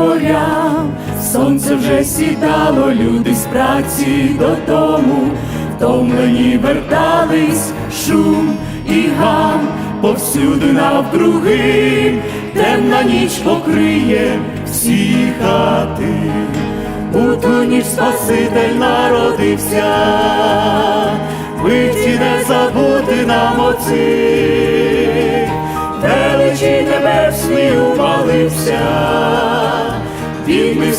полям, сонце вже сідало, люди з праці додому, втомлені вертались, шум і гам, повсюди навкруги, темна ніч покриє всі хати. У ту ніч Спаситель народився, биті не забути нам оці, величі небесні умалився, він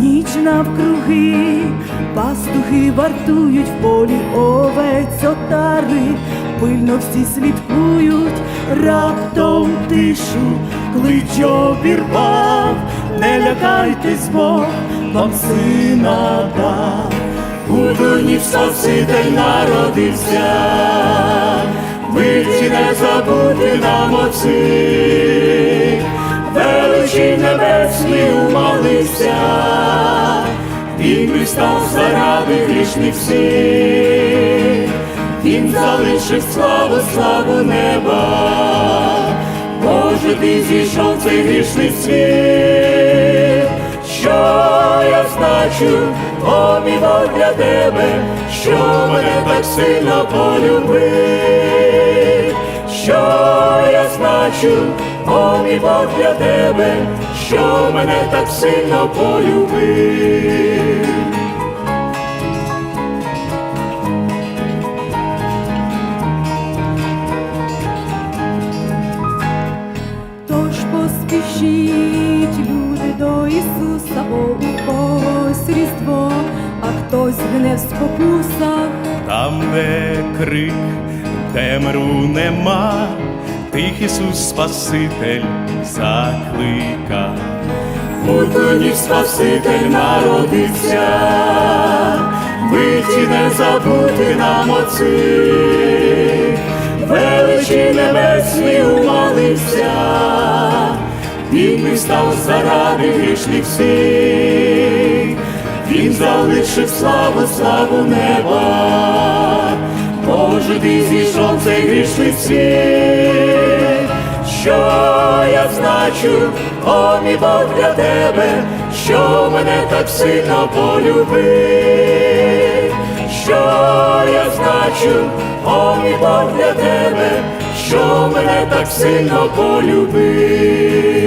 Ніч навкруги, пастухи вартують в полі овець отари, пильно всі слідкують, раптом тишу, клич обірвав, не лякайтесь, Бог вам сина дав. У дуні Спаситель народився, биті не забути нам оці, величі небесні умалився, він став заради грішних всіх. Він залишив славу, славу неба, Боже, ти зійшов цей грішний світ, що я значу, о мій Бог для тебе, що мене так сильно полюбив, що я значу, о мій Бог для тебе, що мене так сильно полюбив. тож поспішіть люди до Ісуса, бо у когось різдво, а хтось гне в спокусах. Там, де крик, темру нема, тих Ісус Спаситель заклика. У туні Спаситель народився, биті не забути нам оці, величі небесні умалився, він став заради грішних всіх, він залишив славу, славу неба, ти зійшов цей грішний світ, що я значу, о мій Бог для тебе, що мене так сильно полюбив, що я значу, о мій Бог для тебе, що мене так сильно полюбив.